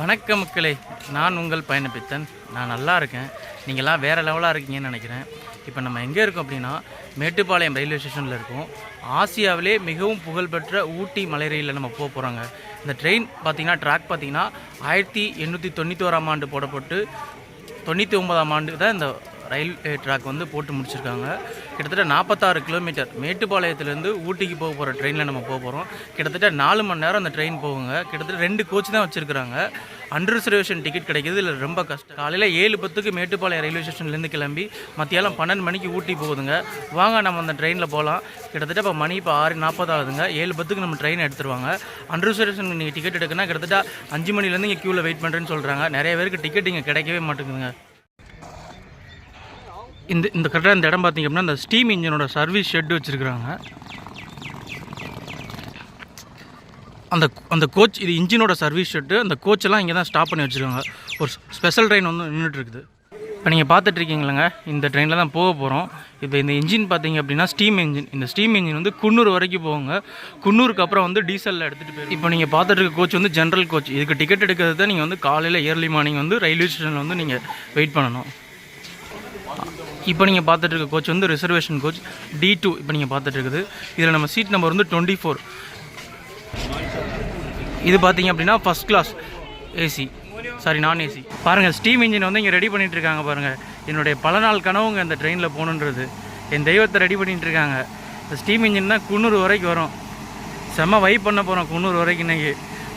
வணக்கம் மக்களே நான் உங்கள் பயணப்பித்தன். நான் நல்லா இருக்கேன். நீங்கள்லாம் வேறு லெவலாக இருக்கீங்கன்னு நினைக்கிறேன். இப்போ நம்ம எங்கே இருக்கோம் அப்படின்னா மேட்டுப்பாளையம் ரயில்வே ஸ்டேஷனில் இருக்கோம். ஆசியாவிலே மிகவும் புகழ்பெற்ற ஊட்டி மலை ரயிலில் நம்ம போக போகிறோங்க இந்த ட்ரெயின் பார்த்திங்கன்னா ட்ராக் பார்த்திங்கன்னா ஆயிரத்தி எண்ணூற்றி தொண்ணூற்றி ஓராம் ஆண்டு போடப்பட்டு தொண்ணூற்றி ஒன்பதாம் ஆண்டு தான் இந்த ரயில்வே ட்ராக் வந்து போட்டு முடிச்சிருக்காங்க. கிட்டத்தட்ட நாற்பத்தாறு கிலோமீட்டர் மேட்டுப்பாளையத்துலேருந்து ஊட்டிக்கு போக போகிற ட்ரெயினில் நம்ம போக போகிறோம் கிட்டத்தட்ட நாலு மணி நேரம் அந்த ட்ரெயின் போகுங்க. கிட்டத்தட்ட ரெண்டு கோச் தான் வச்சுருக்காங்க அன்ரிசர்வேஷன் டிக்கெட் கிடைக்கிது இல்லை ரொம்ப கஷ்டம். காலையில் ஏழு பத்துக்கு மேட்டுப்பாளையம் ரயில்வே ஸ்டேஷன்லேருந்து கிளம்பி மத்தியாலம் பன்னெண்டு மணிக்கு ஊட்டி போகுதுங்க. வாங்க நம்ம அந்த ட்ரெயினில் போகலாம் கிட்டத்தட்ட இப்போ மணி இப்போ ஆறு நாற்பது ஆகுதுங்க. ஏழு பத்துக்கு நம்ம ட்ரெயின் எடுத்துருவாங்க. அன்ரிசர்வேஷன் நீங்கள் டிக்கெட் எடுக்கணும்னா கிட்டத்தட்ட அஞ்சு மணிலேருந்து இங்கே க்யூவில் வெயிட் பண்ணுறேன்னு சொல்கிறாங்க நிறைய பேருக்கு டிக்கெட் இங்கே கிடைக்கவே மாட்டேங்குதுங்க. இந்த இந்த கரெக்டாக இந்த இடம் பார்த்தீங்க அப்படின்னா இந்த ஸ்டீம் இன்ஜினோட சர்வீஸ் ஷெட் வச்சுருக்குறாங்க. அந்த அந்த கோச் இது இன்ஜினோட சர்வீஸ் ஷெட்டு அந்த கோச்செல்லாம் இங்கே தான் ஸ்டாப் பண்ணி வச்சுருக்காங்க. ஒரு ஸ்பெஷல் ட்ரெயின் வந்து நின்றுட்டு இருக்குது. இப்போ நீங்கள் பார்த்துட்ருக்கீங்களங்க இந்த ட்ரெயினில் தான் போக போகிறோம் இப்போ இந்த இன்ஜின் பார்த்தீங்க அப்படின்னா ஸ்டீம் இன்ஜின் இந்த ஸ்டீம் இன்ஜின் வந்து குன்னூர் வரைக்கும் போகுங்க. குன்னூருக்கு அப்புறம் வந்து டீசலில் எடுத்துகிட்டு போய் இப்போ நீங்கள் பார்த்துட்டு இருக்க கோச் வந்து ஜென்ரல் கோச் இதுக்கு டிக்கெட் எடுக்கிறது தான் நீங்கள் வந்து காலையில் ஏர்லி மார்னிங் வந்து ரயில்வே ஸ்டேஷனில் வந்து நீங்கள் வெயிட் பண்ணணும். இப்போ நீங்கள் பார்த்துட்டு இருக்க கோச் வந்து ரிசர்வேஷன் கோச் டி டூ இப்போ நீங்கள் பார்த்துட்டு இருக்குது. இதில் நம்ம சீட் நம்பர் வந்து டுவெண்ட்டி ஃபோர் இது பார்த்தீங்க அப்படின்னா ஃபஸ்ட் கிளாஸ் ஏசி சாரி நான் ஏசி பாருங்கள் ஸ்டீம் இன்ஜின் வந்து இங்கே ரெடி பண்ணிகிட்டு இருக்காங்க பாருங்கள் என்னுடைய பல நாள் கனவுங்க இந்த ட்ரெயினில் போகணுன்றது. என் தெய்வத்தை ரெடி பண்ணிகிட்டு இருக்காங்க. இந்த ஸ்டீம் இன்ஜின் தான் குன்னூர் வரைக்கும் வரும். செம்ம வைப் பண்ண போகிறோம் குன்னூர் வரைக்கும் இன்றைக்கி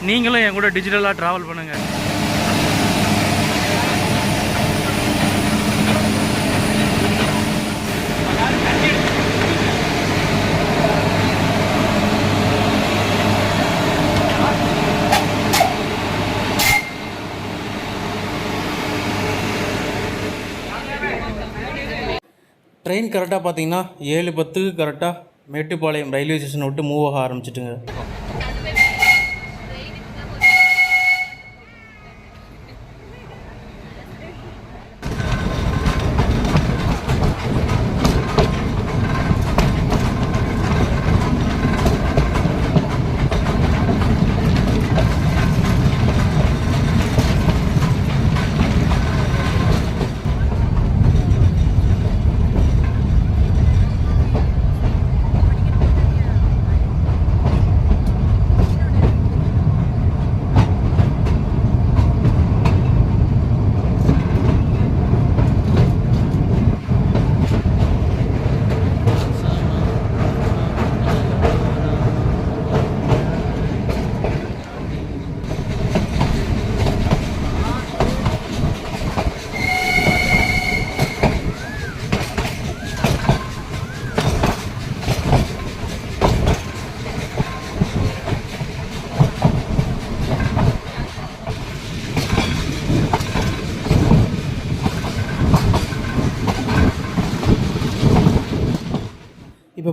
நீங்களும் என் கூட டிஜிட்டலாக ட்ராவல் பண்ணுங்கள் ட்ரெயின் கரெக்டாக பார்த்தீங்கன்னா ஏழு பத்துக்கு கரெக்டாக மேட்டுப்பாளையம் ரயில்வே ஸ்டேஷனை விட்டு மூவ் ஆக ஆரம்பிச்சிட்டுங்க.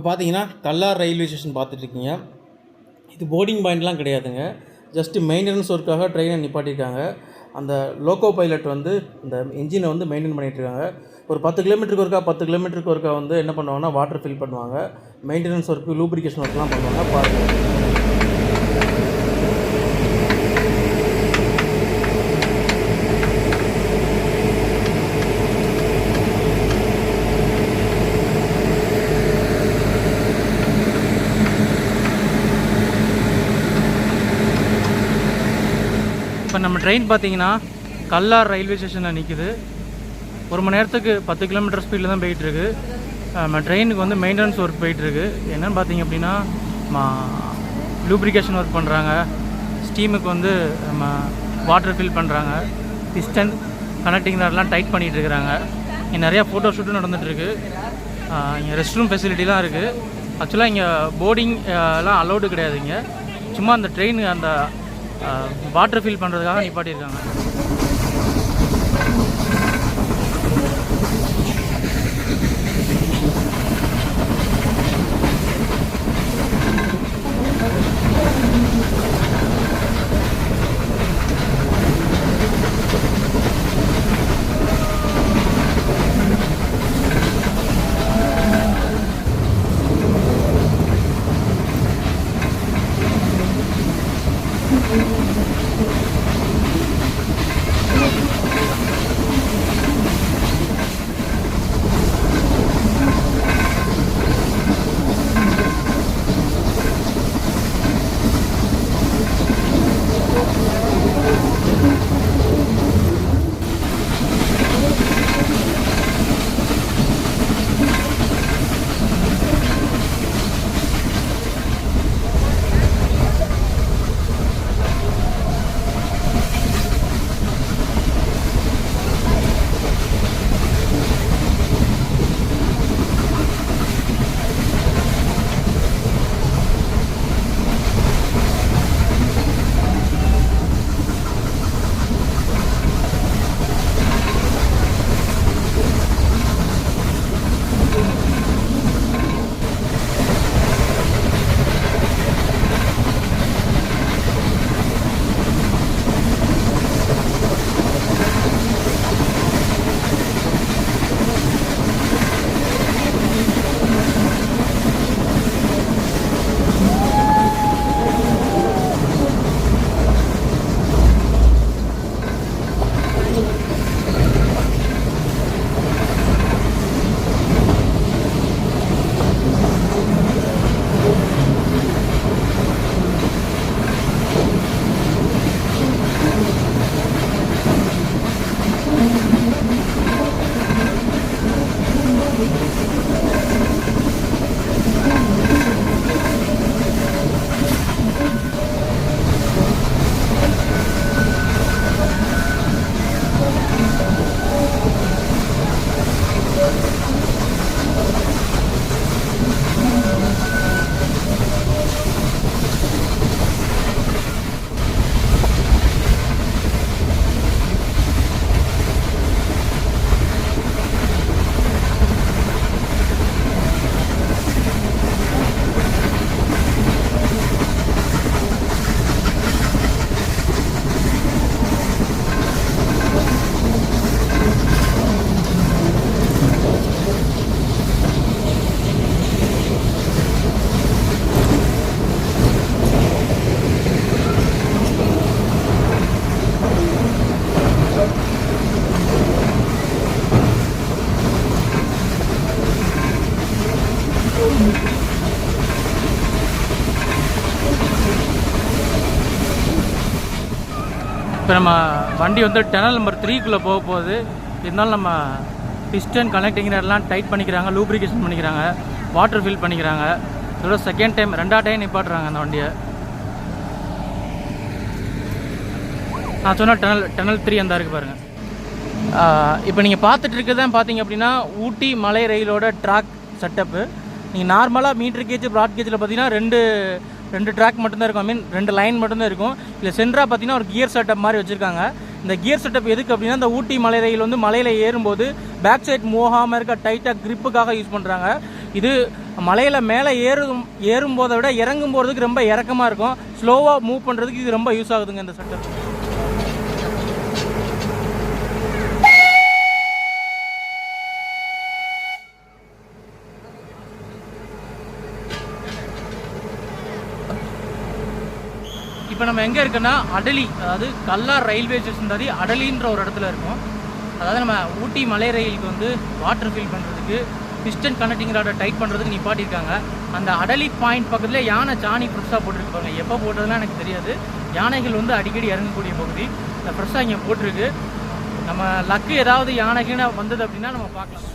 பார்த்தீங்கன்னா கல்லார் ரயில்வே ஸ்டேஷன் பார்த்துட்ருக்கீங்க. இது போர்டிங் பாயிண்ட்லாம் கிடையாதுங்க. ஜஸ்ட்டு மெயின்டெனன்ஸ் ஒர்க்காக ட்ரெயினை நிப்பாட்டியிருக்காங்க. அந்த லோக்கோ பைலட் வந்து இந்த இன்ஜினை வந்து மெயின்டைன் பண்ணிகிட்ருக்காங்க இருக்காங்க ஒரு பத்து கிலோமீட்டருக்கு ஒருக்கா பத்து கிலோமீட்டருக்கு ஒருக்கா வந்து என்ன பண்ணுவாங்கன்னா வாட்டர் ஃபில் பண்ணுவாங்க. மெயின்டெனன்ஸ் ஒர்க்கு லூப்ரிகேஷன் ஒர்க்லாம் பண்ணுவாங்க. பாருங்கள் இப்போ நம்ம ட்ரெயின் பார்த்தீங்கன்னா கல்லார் ரயில்வே ஸ்டேஷனில் நிற்கிது ஒரு மணி நேரத்துக்கு பத்து கிலோமீட்டர் ஸ்பீடில் தான் போயிட்டுருக்கு. நம்ம ட்ரெயினுக்கு வந்து மெயின்டெனன்ஸ் ஒர்க் போயிட்டுருக்கு. என்னென்னு பார்த்தீங்க அப்படின்னா லூப்ரிகேஷன் ஒர்க் பண்ணுறாங்க ஸ்டீமுக்கு வந்து நம்ம வாட்டர் ஃபில் பண்ணுறாங்க பிஸ்டன் கனெக்டிங் ராட்லாம் டைட் பண்ணிகிட்டு இருக்கிறாங்க இங்கே நிறையா ஃபோட்டோ ஷூட்டும் நடந்துகிட்ருக்கு இங்கே ரெஸ்ட் ரூம் ஃபெசிலிட்டிலாம் இருக்குது ஆக்சுவலாக இங்கே போர்டிங் எல்லாம் அலௌடு கிடையாது இங்கே. சும்மா அந்த ட்ரெயின் அந்த வாட்டர் ஃபில் பண்ணுறதுக்காக நிப்பாட்டியிருக்காங்க. நம்ம வண்டி வந்து டனல் நம்பர் த்ரீக்குள்ளே போக போகுது. இருந்தாலும் நம்ம பிஸ்டன் கனெக்டிங் எல்லாம் டைட் பண்ணிக்கிறாங்க லூப்ரிகேஷன் பண்ணிக்கிறாங்க வாட்டர் ஃபில் பண்ணிக்கிறாங்க. இதோட செகண்ட் டைம் ரெண்டா டைம் நிப்பாட்டுறாங்க அந்த வண்டியை. நான் சொன்ன டனல் டனல் த்ரீ அந்த இருக்குது பாருங்கள் இப்போ நீங்கள் பார்த்துட்டு இருக்கிறதான் பார்த்தீங்க அப்படின்னா ஊட்டி மலை ரயிலோட ட்ராக் செட்டப்பு நீங்கள் நார்மலாக மீட்டர் கேஜ் ப்ராட் கேஜில் பார்த்தீங்கன்னா ரெண்டு ரெண்டு ட்ராக் மட்டும்தான் இருக்கும். ஐ மீன் ரெண்டு லைன் மட்டும்தான் இருக்கும். இல்லை சென்ட்ரா பார்த்தீங்கன்னா ஒரு கியர் செட்டப் மாதிரி வச்சுருக்காங்க. இந்த கியர் செட்டப் எதுக்கு அப்படின்னா இந்த ஊட்டி மலை ரயில் வந்து மலையில் ஏறும்போது பேக் சைட் மூவாமல் இருக்க டைட்டாக க்ரிப்புக்காக யூஸ் பண்ணுறாங்க இது மலையில் மேலே ஏறும் ஏறும்போதை விட இறங்கும் போகிறதுக்கு ரொம்ப இறக்கமாக இருக்கும். ஸ்லோவாக மூவ் பண்ணுறதுக்கு இது ரொம்ப யூஸ் ஆகுதுங்க இந்த செட்டப் நம்ம எங்கே இருக்கோன்னா அடலி அதாவது கல்லார் ரயில்வே ஸ்டேஷன் தாதி அடலின்ற ஒரு இடத்துல இருக்கும். அதாவது நம்ம ஊட்டி மலை ரயிலுக்கு வந்து வாட்டர் ஃபில் பண்ணுறதுக்கு பிஸ்டன் கனெக்டிங் ராடை டைட் பண்ணுறதுக்கு நிப்பாட்டியிருக்காங்க. அந்த அடலி பாயிண்ட் பக்கத்தில் யானை சாணி ஃப்ரெஷ்ஷாக போட்டிருப்பாங்க எப்போ போட்டதெல்லாம் எனக்கு தெரியாது. யானைகள் வந்து அடிக்கடி இறங்கக்கூடிய பகுதி. இந்த ஃப்ரெஷ்ஷாக இங்கே போட்டிருக்கு. நம்ம லக்கு ஏதாவது யானைகள்னு வந்தது அப்படின்னா நம்ம பார்க்கலாம்.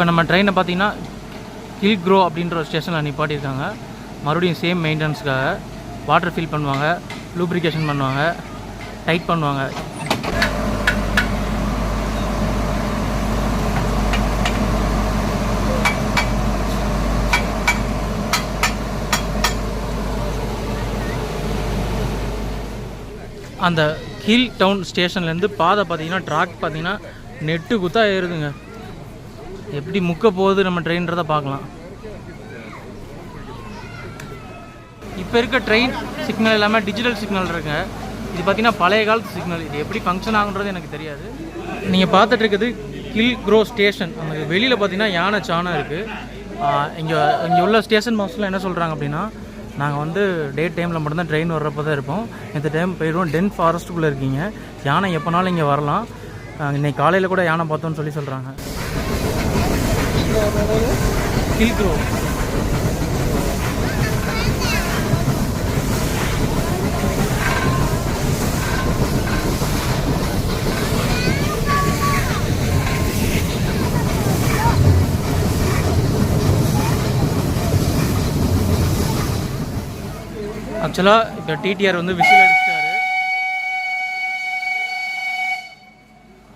இப்போ நம்ம ட்ரெயினை பார்த்தீங்கன்னா ஹில் க்ரோ அப்படின்ற ஒரு ஸ்டேஷனில் நிப்பாட்டியிருக்காங்க. மறுபடியும் சேம் மெயின்டெனன்ஸ்க்காக வாட்டர் ஃபில் பண்ணுவாங்க லூப்ரிகேஷன் பண்ணுவாங்க டைட் பண்ணுவாங்க. அந்த ஹில் டவுன் ஸ்டேஷன்லேருந்து பாதை பார்த்தீங்கன்னா ட்ராக் பார்த்தீங்கன்னா நெட்டு குத்தா ஏறுதுங்க. எப்படி முக்க போகுது நம்ம ட்ரெயின்றதை பார்க்கலாம். இப்போ இருக்க ட்ரெயின் சிக்னல் இல்லாமல் டிஜிட்டல் சிக்னல் இருக்குங்க இது பார்த்தீங்கன்னா பழைய காலத்து சிக்னல் இது எப்படி ஃபங்க்ஷன் ஆகுன்றது எனக்கு தெரியாது. நீங்கள் பார்த்துட்டு இருக்குது ஹில் க்ரோ ஸ்டேஷன் அந்த வெளியில் பார்த்தீங்கன்னா யானை சாணம் இருக்குது இங்கே இங்கே உள்ள ஸ்டேஷன் மாஸ்டர்லாம் என்ன சொல்கிறாங்க அப்படின்னா நாங்கள் வந்து டே டைமில் மட்டும்தான் ட்ரெயின் வர்றப்போ தான் இருப்போம். இந்த டைம் போயிடுவோம். டென் ஃபாரஸ்ட்டுக்குள்ளே இருக்கீங்க. யானை எப்போனாலும் இங்கே வரலாம். இன்னைக்கு காலையில் கூட யானை பார்த்தோன்னு சொல்லி சொல்கிறாங்க ஹில் க்ரோ ஆக்சுவலாக இப்போ டிடிஆர் வந்து விசில் அடிச்சிட்டாரு.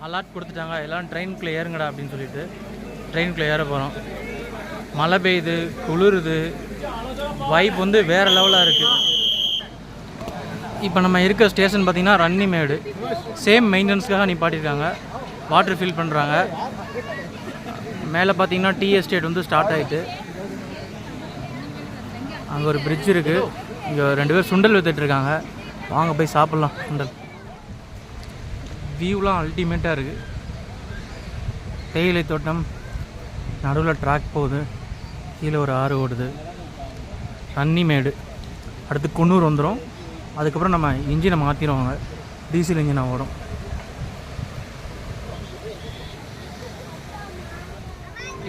அலாட் கொடுத்துட்டாங்க. எல்லாம் ட்ரெயினுக்குள்ளே ஏறுங்கடா அப்படின்னு சொல்லிட்டு. ட்ரெயினுக்குள்ளே ஏற போகிறோம். மழை பெய்யுது குளிருது. வைப் வந்து வேறு லெவலாக இருக்குது இப்போ நம்ம இருக்க ஸ்டேஷன் பார்த்தீங்கன்னா ரன்னிமேடு சேம் மெயின்டெனன்ஸ்க்காக நிப்பாட்டியிருக்காங்க. வாட்டர் ஃபில் பண்ணுறாங்க மேலே பார்த்தீங்கன்னா டீ எஸ்டேட் வந்து ஸ்டார்ட் ஆகிட்டு அங்கே ஒரு பிரிட்ஜ் இருக்குது இங்கே ரெண்டு பேர் சுண்டல் வித்துட்டு இருக்காங்க. வாங்க போய் சாப்பிட்லாம் சுண்டல். வியூலாம் அல்டிமேட்டாக இருக்குது தேயிலை தோட்டம் நடுவில் ட்ராக் போகுது. கீழே ஒரு ஆறு ஓடுது. ரன்னிமேடு அடுத்து குன்னூர் வந்துடும் அதுக்கப்புறம் நம்ம இன்ஜினை மாற்றிடுவாங்க டீசல் இன்ஜினாக ஓடும்.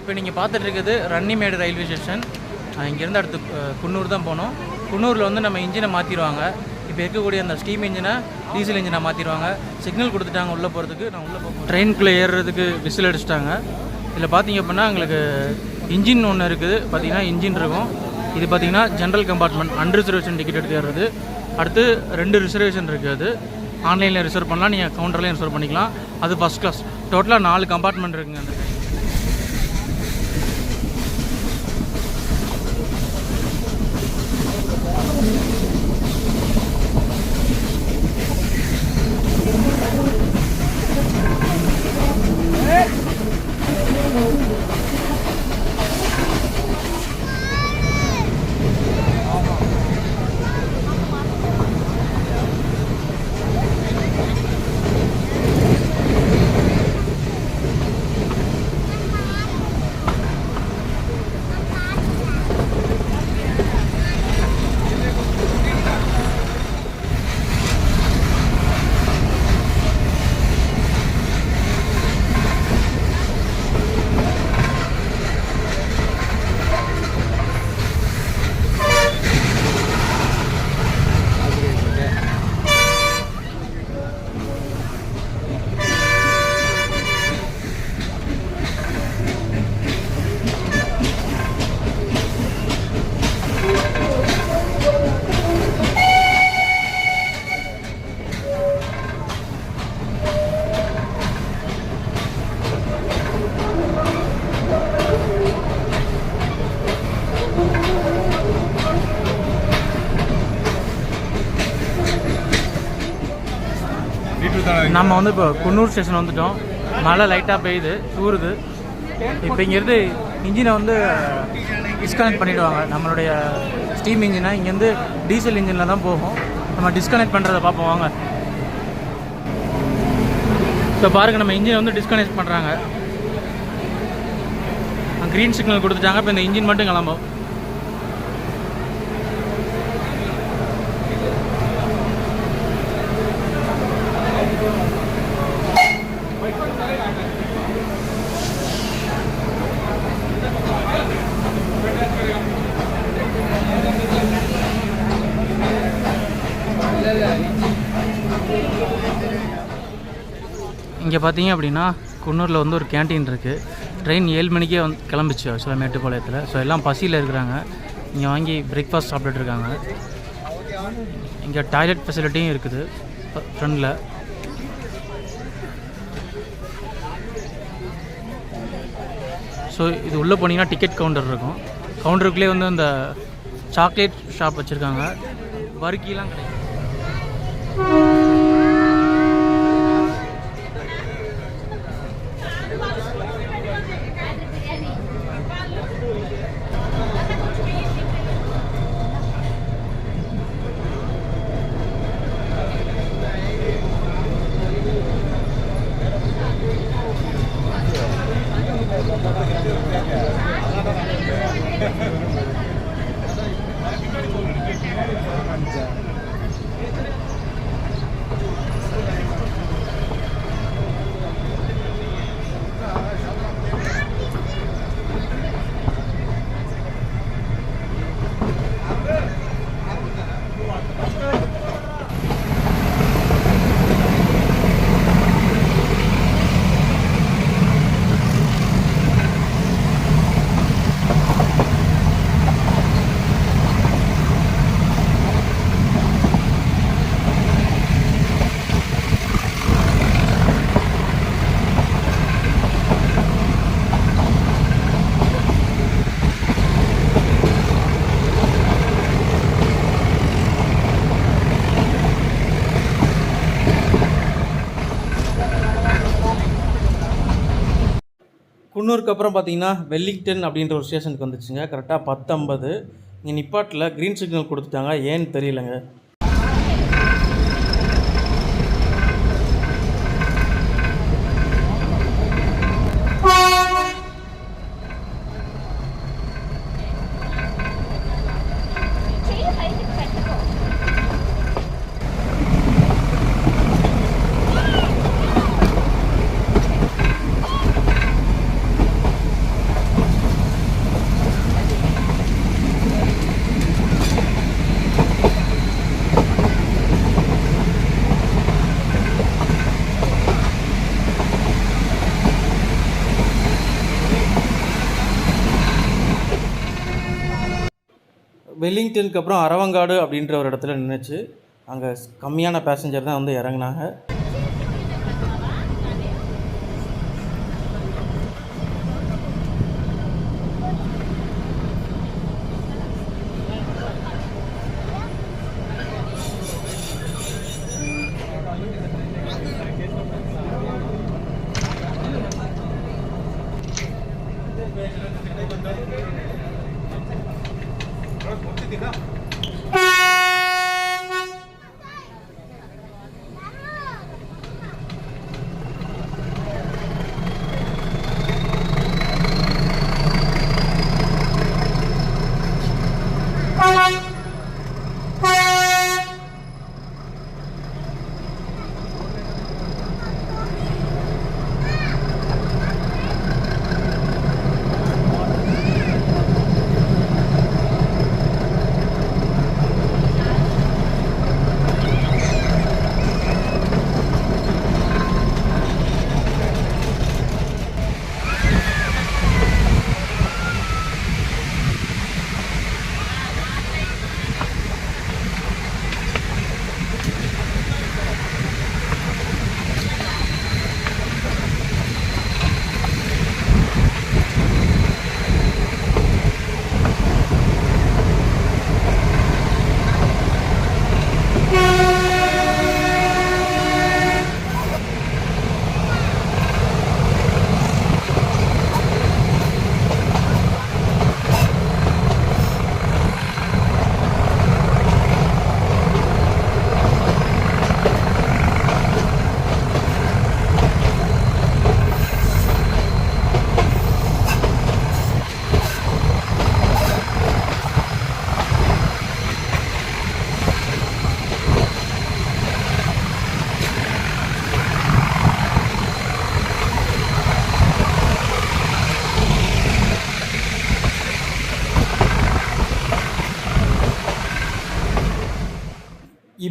இப்போ நீங்கள் பார்த்துட்டு இருக்கிறது ரன்னிமேடு ரயில்வே ஸ்டேஷன் இங்கேருந்து அடுத்து குன்னூர் தான் போனோம் குன்னூரில் வந்து நம்ம இன்ஜினை மாற்றிடுவாங்க இப்போ இருக்கக்கூடிய அந்த ஸ்டீம் இன்ஜினை டீசல் இன்ஜினை மாற்றிடுவாங்க சிக்னல் கொடுத்துட்டாங்க உள்ளே போகிறதுக்கு நான் உள்ளே போகிறேன் ட்ரெயினுக்குள்ளே ஏறுறதுக்கு விசில் அடிச்சிட்டாங்க. இதில் பார்த்தீங்க அப்படின்னா எங்களுக்கு இன்ஜின் ஒன்று இருக்குது. பார்த்தீங்கன்னா இன்ஜின் இருக்கும். இது பார்த்தீங்கன்னா ஜென்ரல் கம்பார்ட்மெண்ட் அன்ரிசர்வேஷன் டிக்கெட் எடுத்து ஏறுறது அடுத்து ரெண்டு ரிசர்வேஷன் இருக்குது அது. ஆன்லைனில் ரிசர்வ் பண்ணலாம். நீங்கள் கவுண்டர்லேயும் ரிசர்வ் பண்ணிக்கலாம். அது ஃபஸ்ட் கிளாஸ் டோட்டலாக நாலு கம்பார்ட்மெண்ட் இருக்குங்க அந்த train. நம்ம வந்து இப்போ குன்னூர் ஸ்டேஷன் வந்துட்டோம். மழை லைட்டாக பெய்யுது தூருது. இப்போ இங்கேருந்து இன்ஜினை வந்து டிஸ்கனெக்ட் பண்ணிவிடுவாங்க நம்மளுடைய ஸ்டீம் இன்ஜினை இங்கேருந்து டீசல் இன்ஜினில் தான் போகும். நம்ம டிஸ்கனெக்ட் பண்ணுறதை பார்ப்போம். வாங்க. இப்போ பாருங்கள் நம்ம இன்ஜினை வந்து டிஸ்கனெக்ட் பண்ணுறாங்க க்ரீன் சிக்னல் கொடுத்துட்டாங்க. இப்போ இந்த இன்ஜின் மட்டும் கிளம்பும். இங்கே பார்த்தீங்க அப்படின்னா குன்னூரில் வந்து ஒரு கேண்டீன் இருக்குது ட்ரெயின் ஏழு மணிக்கே வந்து கிளம்பிச்சு ஆக்சுவலாக மேட்டுப்பாளையத்தில். ஸோ எல்லாம் பசியில் இருக்கிறாங்க. இங்கே வாங்கி பிரேக்ஃபாஸ்ட் சாப்பிட்டுட்டு இருக்காங்க. இங்கே டாய்லெட் ஃபெசிலிட்டியும் இருக்குது. ஃப்ரண்டில் ஸோ இது உள்ளே போனீங்கன்னா டிக்கெட் கவுண்டர் இருக்கும். கவுண்டருக்குள்ளே வந்து அந்த சாக்லேட் ஷாப் வச்சுருக்காங்க. வறுக்கிலாம் கிடைக்கும் குன்னூருக்கு அப்புறம் பார்த்தீங்கன்னா வெல்லிங்டன் அப்படின்ற ஒரு ஸ்டேஷனுக்கு வந்துச்சுங்க. கரெக்டாக பத்தம்பது இங்கே நிப்பாட்டில் க்ரீன் சிக்னல் கொடுத்துட்டாங்க. ஏன்னு தெரியலங்க. வெல்லிங்டனுக்கு அப்புறம் அரவங்காடு அப்படின்ற ஒரு இடத்துல நின்றுச்சு அங்கே கம்மியான பேசஞ்சர் தான் வந்து இறங்குனாங்க.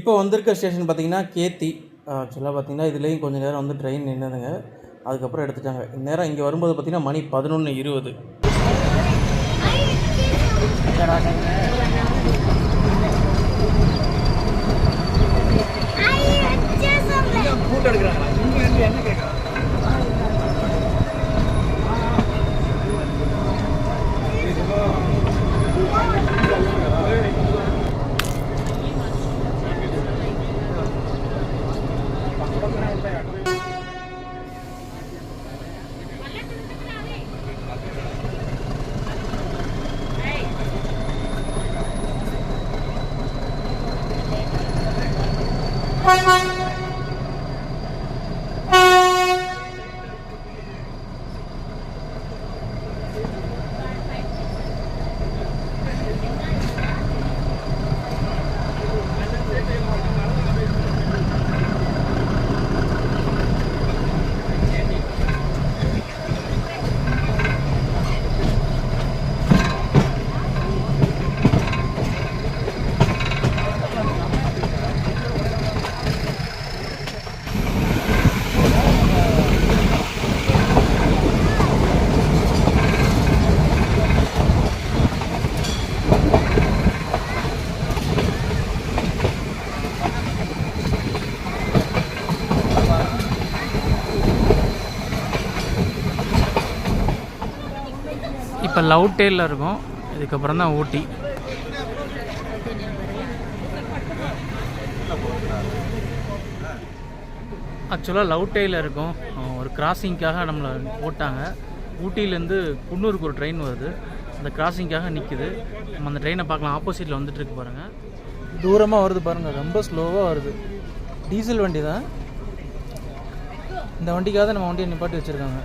இப்போ வந்திருக்க ஸ்டேஷன் பார்த்தீங்கன்னா கேத்தி. ஆக்சுவலாக பார்த்தீங்கன்னா இதுலேயும் கொஞ்சம் நேரம் வந்து ட்ரெயின் நின்றுதுங்க அதுக்கப்புறம் எடுத்துட்டாங்க. இந்நேரம் இங்கே வரும்போது பார்த்தீங்கன்னா மணி பதினொன்று இருபது. இப்போ லவ் டேலில் இருக்கும். இதுக்கப்புறம் தான் ஊட்டி. ஆக்சுவலாக லவ் டெயிலில் இருக்கும். ஒரு கிராசிங்க்காக நம்மளை போட்டாங்க ஊட்டியிலேருந்து குன்னூருக்கு ஒரு ட்ரெயின் வருது. அந்த கிராசிங்க்காக நிற்குது நம்ம அந்த ட்ரெயினை பார்க்கலாம். ஆப்போசிட்டில் வந்துட்டுருக்கு பாருங்கள் தூரமாக வருது பாருங்கள் ரொம்ப ஸ்லோவாக வருது. டீசல் வண்டி தான் இந்த வண்டிக்காக நம்ம வண்டியை நிப்பாட்டி வச்சுருக்காங்க.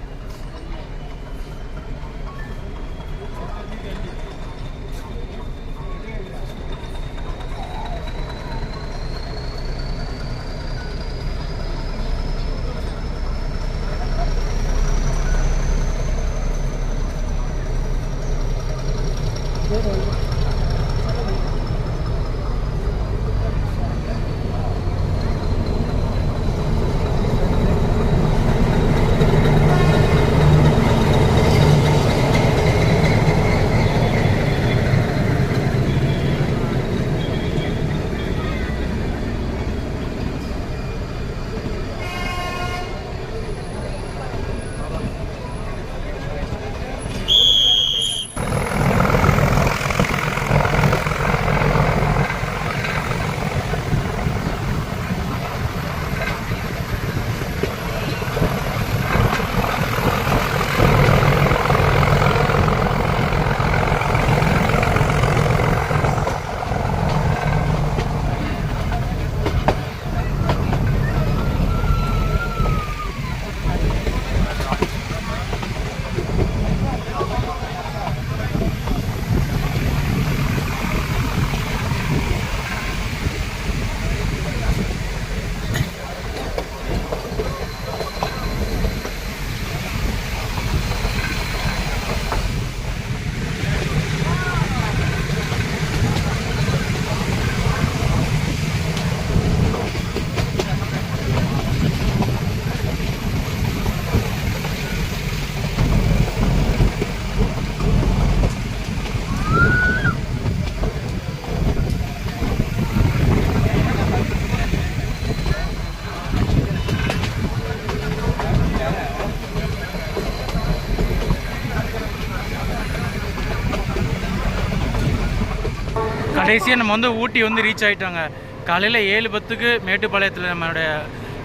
கடைசியாக நம்ம வந்து ஊட்டி வந்து ரீச் ஆகிட்டோங்க காலையில் ஏழு பத்துக்கு மேட்டுப்பாளையத்தில் நம்மளுடைய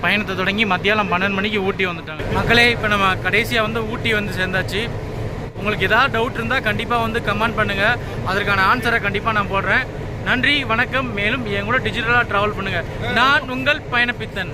பயணத்தை தொடங்கி மத்தியானம் பன்னெண்டு மணிக்கு ஊட்டி வந்துட்டாங்க. மக்களே இப்போ நம்ம கடைசியாக வந்து ஊட்டி வந்து சேர்ந்தாச்சு. உங்களுக்கு ஏதாவது டவுட் இருந்தால் கண்டிப்பாக வந்து கமெண்ட் பண்ணுங்கள் அதற்கான ஆன்சரை கண்டிப்பாக நான் போடுறேன். நன்றி வணக்கம். மேலும் என் கூட டிஜிட்டலாக ட்ராவல் பண்ணுங்கள் நான் உங்கள் பயணப்பித்தன்.